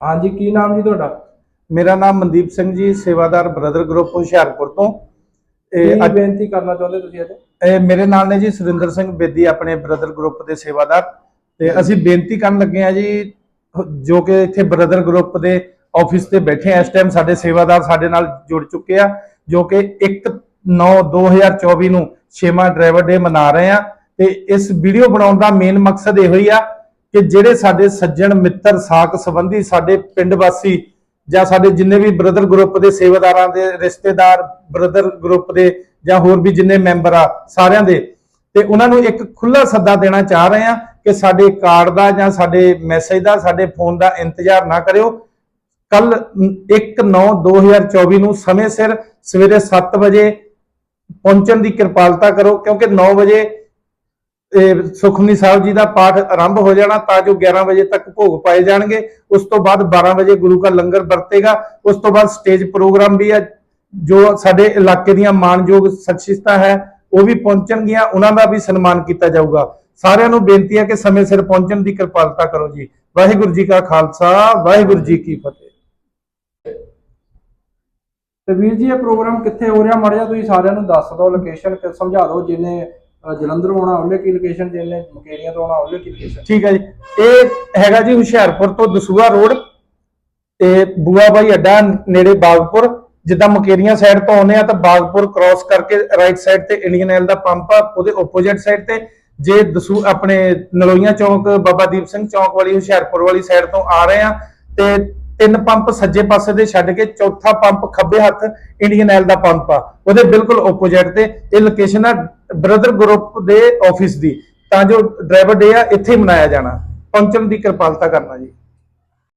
ਹਾਂਜੀ ਕੀ ਨਾਮ ਜੀ ਤੁਹਾਡਾ? ਮੇਰਾ ਨਾਮ ਮਨਦੀਪ ਸਿੰਘ ਜੀ ਸੇਵਾਦਾਰ ਬ੍ਰਦਰ ਗਰੁੱਪ ਹੁਸ਼ਿਆਰਪੁਰ ਤੋਂ। ਇਹ ਅੱਜ ਬੇਨਤੀ ਕਰਨਾ ਚਾਹੁੰਦੇ ਤੁਸੀਂ ਅੱਜ? ਇਹ ਮੇਰੇ ਨਾਲ ਨੇ ਜੀ ਸੁਰਿੰਦਰ ਸਿੰਘ ਬੇਦੀ ਆਪਣੇ ਬ੍ਰਦਰ ਗਰੁੱਪ ਦੇ ਸੇਵਾਦਾਰ। ਤੇ ਅਸੀਂ ਬੇਨਤੀ ਕਰਨ ਲੱਗੇ ਆ ਜੀ ਜੋ ਕਿ ਇੱਥੇ ਬ੍ਰਦਰ ਗਰੁੱਪ ਦੇ ਆਫਿਸ ਤੇ ਬੈਠੇ ਆ ਇਸ ਟਾਈਮ ਸਾਡੇ ਸੇਵਾਦਾਰ ਸਾਡੇ ਨਾਲ ਜੁੜ ਚੁੱਕੇ ਆ ਜੋ ਕਿ 1 9 2024 ਨੂੰ ਛੇਵਾਂ ਡਰਾਈਵਰ ਡੇ ਮਨਾ ਰਹੇ ਆ। ਤੇ ਇਸ ਵੀਡੀਓ ਬਣਾਉਣ ਦਾ ਮੇਨ ਮਕਸਦ ਇਹੋ ਹੀ ਆ ਕਿ ਜਿਹੜੇ ਸਾਡੇ ਸੱਜਣ ਮਿੱਤਰ, ਸਾਕ ਸੰਬੰਧੀ ਸਾਡੇ ਪਿੰਡ ਵਾਸੀ ਜਾਂ ਸਾਡੇ ਜਿੰਨੇ ਵੀ ਬ੍ਰਦਰ ਗਰੁੱਪ ਦੇ ਸੇਵਾਦਾਰਾਂ ਦੇ, ਰਿਸ਼ਤੇਦਾਰ ਬ੍ਰਦਰ ਗਰੁੱਪ ਦੇ ਜਾਂ ਹੋਰ ਵੀ ਜਿੰਨੇ ਮੈਂਬਰ ਆ ਸਾਰਿਆਂ ਦੇ, ਤੇ ਉਹਨਾਂ ਨੂੰ ਇੱਕ ਖੁੱਲਾ ਸੱਦਾ ਦੇਣਾ ਚਾਹ ਰਹੇ ਆ ਕਿ ਸਾਡੇ ਕਾਰਡ ਦਾ ਜਾਂ ਸਾਡੇ ਮੈਸੇਜ ਦਾ, ਸਾਡੇ ਫੋਨ ਦਾ ਇੰਤਜ਼ਾਰ ਨਾ ਕਰਿਓ। ਕੱਲ 1/9/2024 ਨੂੰ ਸਮੇਂ ਸਿਰ ਸਵੇਰੇ 7 ਵਜੇ ਪਹੁੰਚਣ ਦੀ ਕਿਰਪਾਲਤਾ ਕਰੋ, ਕਿਉਂਕਿ 9 ਵਜੇ ਸੁਖਮਨੀ ਸਾਹਿਬ ਜੀ ਦਾ ਪਾਠ ਆਰੰਭ ਹੋ ਜਾਣਾ ਤਾਂ ਜੋ 11 ਵਜੇ ਤੱਕ ਭੋਗ ਪਾਏ ਜਾਣਗੇ। ਉਸ ਤੋਂ ਬਾਅਦ 12 ਵਜੇ ਗੁਰੂ ਦਾ ਲੰਗਰ ਵਰਤੇਗਾ। ਉਸ ਤੋਂ ਬਾਅਦ ਸਟੇਜ ਪ੍ਰੋਗਰਾਮ ਵੀ ਹੈ ਜੋ ਸਾਡੇ ਇਲਾਕੇ ਦੀਆਂ ਮਾਣਯੋਗ ਸ਼ਖਸੀਅਤਾਂ ਹੈ, ਉਹ ਵੀ ਪਹੁੰਚਣਗੀਆਂ। ਉਹਨਾਂ ਦਾ ਵੀ ਸਨਮਾਨ ਕੀਤਾ ਜਾਊਗਾ। ਸਾਰਿਆਂ ਨੂੰ ਬੇਨਤੀ ਹੈ ਕਿ ਸਮੇਂ ਸਿਰ ਪਹੁੰਚਣ ਦੀ ਕਿਰਪਾਲਤਾ ਕਰੋ ਜੀ। ਵਾਹਿਗੁਰੂ ਜੀ ਕਾ ਖਾਲਸਾ, ਵਾਹਿਗੁਰੂ ਜੀ ਕੀ ਫਤਿਹ। ਤੇ ਵੀਰ ਜੀ, ਇਹ ਪ੍ਰੋਗਰਾਮ ਕਿੱਥੇ ਹੋ ਰਿਹਾ? ਮੜਿਆ ਤੁਸੀਂ ਸਾਰਿਆਂ ਨੂੰ ਦੱਸ ਦਿਓ ਲੋਕੇਸ਼ਨ ਸਮਝਾ ਦਿਓ ਜਿਹਨੇ ਜਲੰਧਰ ਆਉਣਾ ਉਹਲੇ ਕੀ ਲੋਕੇਸ਼ਨ ਜਿਹਨੇ ਮਕੇਰੀਆਂ ਤੋਂ ਆਉਣਾ ਉਹਲੇ ਕੀ ਲੋਕੇਸ਼ਨ ਠੀਕ ਹੈ ਜੀ। ਇਹ ਹੈਗਾ ਜੀ ਹੁਸ਼ਿਆਰਪੁਰ ਤੋਂ ਦਸੂਹਾ ਰੋਡ ਤੇ ਬੂਆ ਬਾਈ ਅੱਡਾ ਨੇੜੇ ਬਾਗਪੁਰ। ਜਿੱਦਾਂ ਮਕੇਰੀਆਂ ਸਾਈਡ ਤੋਂ ਆਉਂਦੇ ਆ ਤਾਂ ਬਾਗਪੁਰ ਕ੍ਰਾਸ ਕਰਕੇ ਰਾਈਟ ਸਾਈਡ ਤੇ ਇੰਡੀਅਨ ਆਇਲ ਦਾ ਪੰਪ ਆ, ਉਹਦੇ ਆਪੋਜ਼ਿਟ ਸਾਈਡ ਤੇ ਜੇ ਦਸੂ, ਆਪਣੇ ਨਲੋਈਆਂ ਚੌਂਕ, ਬਾਬਾ ਦੀਪ ਸਿੰਘ ਚੌਂਕ ਵਾਲੀ ਹੁਸ਼ਿਆਰਪੁਰ ਵਾਲੀ ਸਾਈਡ ਤੋਂ ਆ ਰਹੇ ਆ ਤੇ ਤਿੰਨ ਪੰਪ ਸੱਜੇ ਪਾਸੇ ਦੇ ਛੱਡ ਕੇ ਚੌਥਾ ਪੰਪ ਖੱਬੇ ਹੱਥ ਇੰਡੀਅਨ ਆਇਲ ਦਾ ਪੰਪ ਆ। ਉਹਦੇ ਬਿਲਕੁਲ ਆਪੋਜ਼ਿਟ ਤੇ ਇਹ ਲੋਕੇਸ਼ਨ ਆ ਬ੍ਰਦਰ ਗਰੁੱਪ ਦੇ ਆਫਿਸ ਦੀ। ਤਾਂ ਜੋ ਡਰਾਈਵਰ ਡੇ ਆ, ਇੱਥੇ ਮਨਾਇਆ ਜਾਣਾ। ਪਹੁੰਚਣ ਦੀ ਕਿਰਪਾਲਤਾ ਕਰਨਾ ਜੀ।